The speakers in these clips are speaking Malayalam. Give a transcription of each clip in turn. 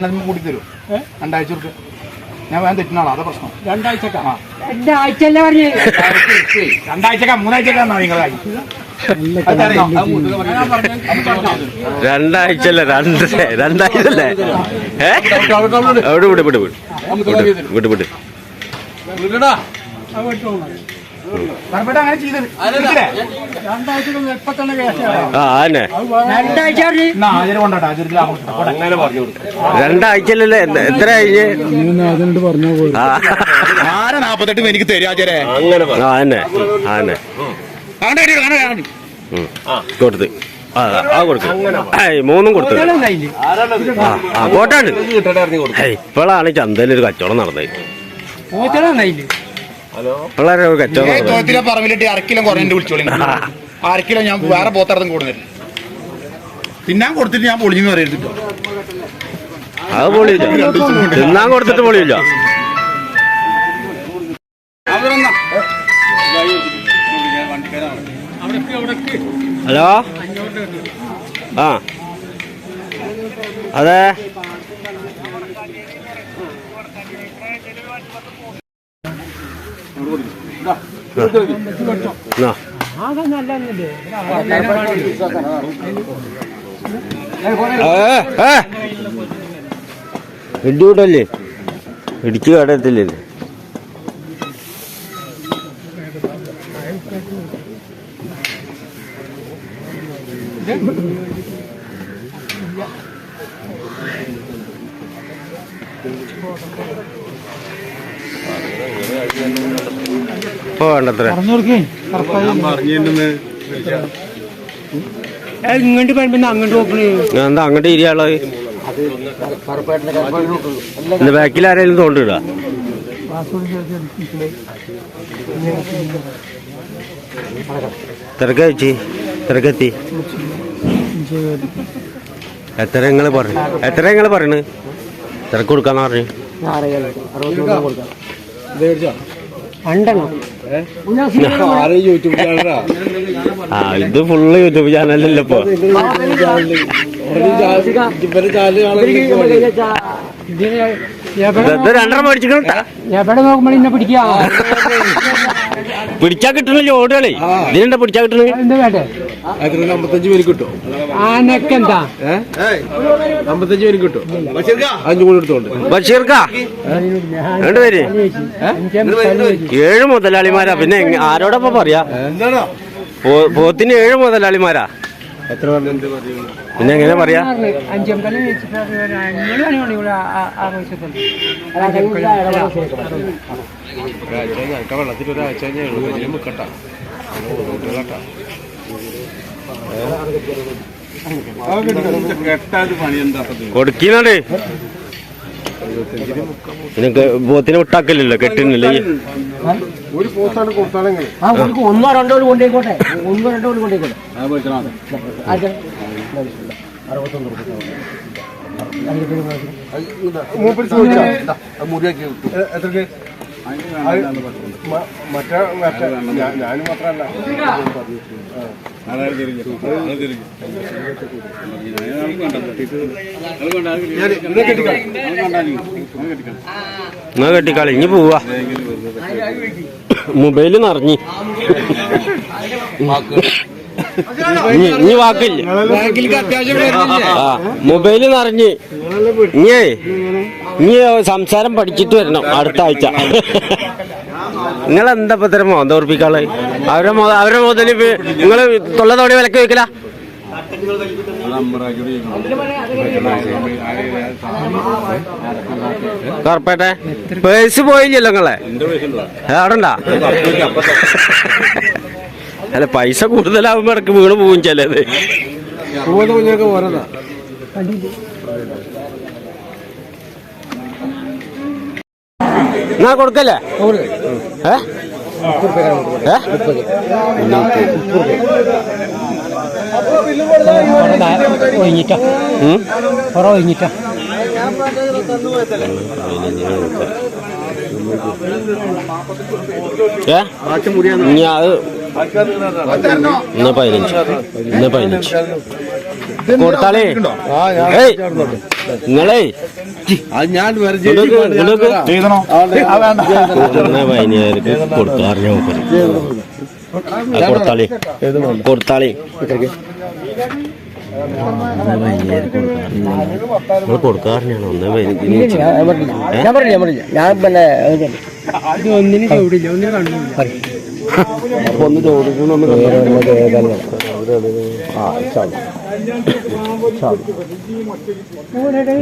കൂടി തരും. രണ്ടാഴ്ച കൊടുക്കുക ഞാൻ വേഗം തെറ്റുന്നാളാ അതാ പ്രശ്നം. രണ്ടാഴ്ചക്കാ? ആ. രണ്ടാഴ്ചയല്ലേ പറഞ്ഞു? രണ്ടാഴ്ചക്ക മൂന്നാഴ്ചക്കാ നിങ്ങളെ രണ്ടാഴ്ചല്ലേ രണ്ട് രണ്ടാഴ്ചല്ലേ ഏ? അവിടെ വിട് വിട് വിട്. വിട് വിട് അങ്ങനെ ചെയ്തത് എത്ര കഴിഞ്ഞ്? ആരെ നാപ്പത്തെട്ട് എനിക്ക് തരും ഹാജരെ ആ തന്നെ ആ തന്നെ ഉം. കൊടുത്ത്. ആ ആ കൊടുക്ക്. ഏയ് മൂന്നും കൊടുത്തു. ആ ഇപ്പോഴാണ് ചന്തയിൽ ഒരു കച്ചവടം നടന്നത്. കച്ചവടം നടന്നത് തോത്തിലെ പറമ്പിലിട്ട് അരക്കിലും കുറേ വിളിച്ചോളി അരക്കിലും ഞാൻ വേറെ പോത്തടത്തും കൂടുന്നില്ല. തിന്നാൻ കൊടുത്തിട്ട് ഞാൻ പൊളിഞ്ഞു പറയരുത്. അത് പൊളിയില്ല. തിന്നാൻ കൊടുത്തിട്ട് പൊളിയില്ല. ഹലോ? ആ. അതെ. എന്നാ. ഏ, ഏ. Thank ഇടിച്ചു കടത്തില്ലേ ഇപ്പൊ വേണ്ടത്ര? ഇങ്ങോട്ട് പറയുമ്പോ അങ്ങോട്ട് നോക്കണേ എന്താ അങ്ങോട്ട് ഇരിയാളോ ബാക്കിൽ ആരെങ്കിലും തോണ്ടിട? തിരക്ക ചേച്ചി തിരക്കെത്തി. എത്ര നിങ്ങൾ പറഞ്ഞു എത്ര നിങ്ങൾ പറയണ്? തിരക്ക് കൊടുക്കാന്ന് പറഞ്ഞു. ആ ഇത് ഫുള്ള് യൂട്യൂബ് ചാനലല്ലേ ഇപ്പൊ? രണ്ടെണ്ണം മേടിച്ചിട്ടാ എവിടെ നോക്കുമ്പോൾ ഇന്നെ പിടിക്കാ. പിടിച്ചാ കിട്ടണല്ലോ ഓടുകളെ. ഇതിനെന്താ പിടിച്ചാ കിട്ടണ? എന്ത് വേണ്ടേ? അമ്പത്തഞ്ച് പേര് കിട്ടും. ആനക്കെന്താ അമ്പത്തഞ്ച് പേര് കിട്ടും. അഞ്ചു കൂടി എടുത്തോണ്ട്. ബഷീർക്കാ. രണ്ടുപേര് ഏഴ് മുതലാളിമാരാ. പിന്നെ ആരോടൊപ്പം പറയാ? പോത്തിന് ഏഴ് മുതലാളിമാരാ. എത്ര പിന്നെ എങ്ങനെ പറയാ? അഞ്ചമ്പലം ഞങ്ങൾക്ക് വെള്ളത്തിൽ ഒരാഴ്ച മുക്കട്ട കൊടുക്കുന്നുണ്ട് നിനക്ക് ബോത്തിനെ വിട്ടാക്കലില്ലോ കെട്ടുന്നില്ല ഒരു പോത്താണ് കൊടുത്താലെങ്കിൽ ആ കൊടുക്കും ഒന്നോ രണ്ടോ കൊണ്ടേക്കോട്ടെ ഒന്നോ രണ്ടോ കൊണ്ടേക്കോട്ടെ മൂപ്പര് ചോദിച്ചാൽ മുറിയാക്കി എത്രക്ക്? എന്നാ കെട്ടിക്കാളി ഇനി പോവാ. മൊബൈൽ നിറഞ്ഞി. ഇനി വാക്കില്ല. മൊബൈലിൽ മൊബൈൽ നിറഞ്ഞ് ഇനിയേ ഇനി സംസാരം പഠിച്ചിട്ട് വരണം അടുത്ത ആഴ്ച. നിങ്ങൾ എന്താ ഇപ്പൊ ഇത്തരം മോന്ത ഉറപ്പിക്കാൾ അവരെ അവരെ മുതൽ നിങ്ങൾ തൊള്ള തോണി വിലക്ക് വെക്കില്ല കറപ്പേട്ടെ? പേഴ്സ് പോയില്ലല്ലോ നിങ്ങളെ. ആടണ്ടാ അല്ല പൈസ കൂടുതലാവുമ്പോ ഇടയ്ക്ക് വീണ് പോവും ചിലത്. മൂന്ന് കുഞ്ഞൊക്കെ പോരതാ. എന്നാ കൊടുക്കല്ലേ? ഏ? ഏ? ഒഴിഞ്ഞിട്ടാ ഉം? കുറ ഒഴിഞ്ഞിട്ടാ ഏ ഇനി അത് ഇന്ന് പതിനഞ്ച്. ഇന്ന് പതിനഞ്ച്. കൊടുത്താളേ. നിങ്ങളേ. ഞാൻ പതിനായിരക്ക് കൊടുക്കാറ് ഞാൻ കൊടുത്താളി. കൊടുത്താളി. കൊടുക്കാറിനാണ് ഒന്നേ ഞാൻ പറഞ്ഞില്ല ഞാൻ പറഞ്ഞില്ല? ഞാൻ പിന്നെ ഒന്നിനും ചൂടില്ല ഒന്നിനും കണ്ടില്ല ഒന്ന് ചോദിക്കണമെന്ന്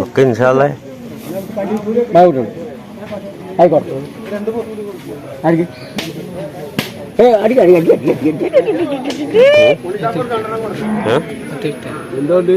ഒക്കെ ഇൻഷാല്ലേ ആയിക്കോട്ടെ ഏഹ് എന്തുകൊണ്ട്